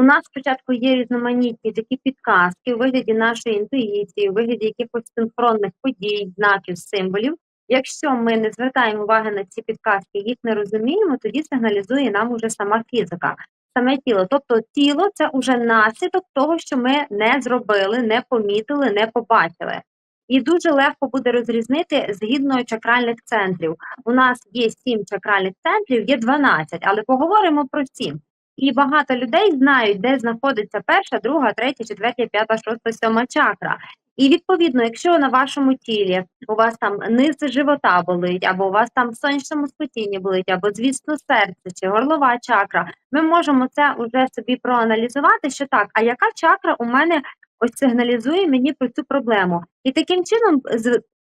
У нас спочатку є різноманітні такі підказки у вигляді нашої інтуїції, у вигляді якихось синхронних подій, знаків, символів. Якщо ми не звертаємо уваги на ці підказки, їх не розуміємо, тоді сигналізує нам уже сама фізика, саме тіло. Тобто тіло це вже наслідок того, що ми не зробили, не помітили, не побачили. І дуже легко буде розрізнити згідно чакральних центрів. У нас є сім чакральних центрів, є 12, але поговоримо про сім. І багато людей знають, де знаходиться перша, друга, третя, четвертя, п'ята, шоста, сьома чакра. І відповідно, якщо на вашому тілі у вас там низ живота болить, або у вас там в сонячному сплетінні болить, або звісно серце чи горлова чакра, ми можемо це вже собі проаналізувати, що так, а яка чакра у мене ось сигналізує мені про цю проблему, і таким чином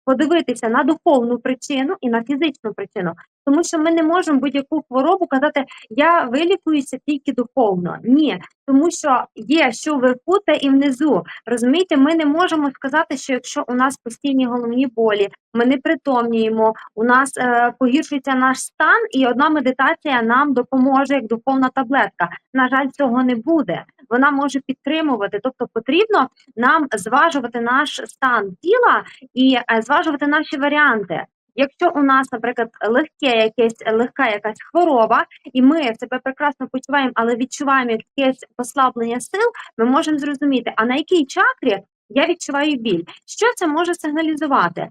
подивитися на духовну причину і на фізичну причину, тому що ми не можемо будь-яку хворобу казати, я вилікуюся тільки духовно. Ні, тому що є що вверху, те і внизу. Розумієте, ми не можемо сказати, що якщо у нас постійні головні болі, ми не притомніємо, у нас е, погіршується наш стан, і одна медитація нам допоможе як духовна таблетка. На жаль, цього не буде. Вона може підтримувати, тобто потрібно нам зважувати наш стан тіла і е, зважувати наші варіанти. Якщо у нас, наприклад, легке якесь легка якась хвороба, і ми себе прекрасно почуваємо, але відчуваємо якесь послаблення сил, ми можемо зрозуміти, а на якій чакрі я відчуваю біль. Що це може сигналізувати?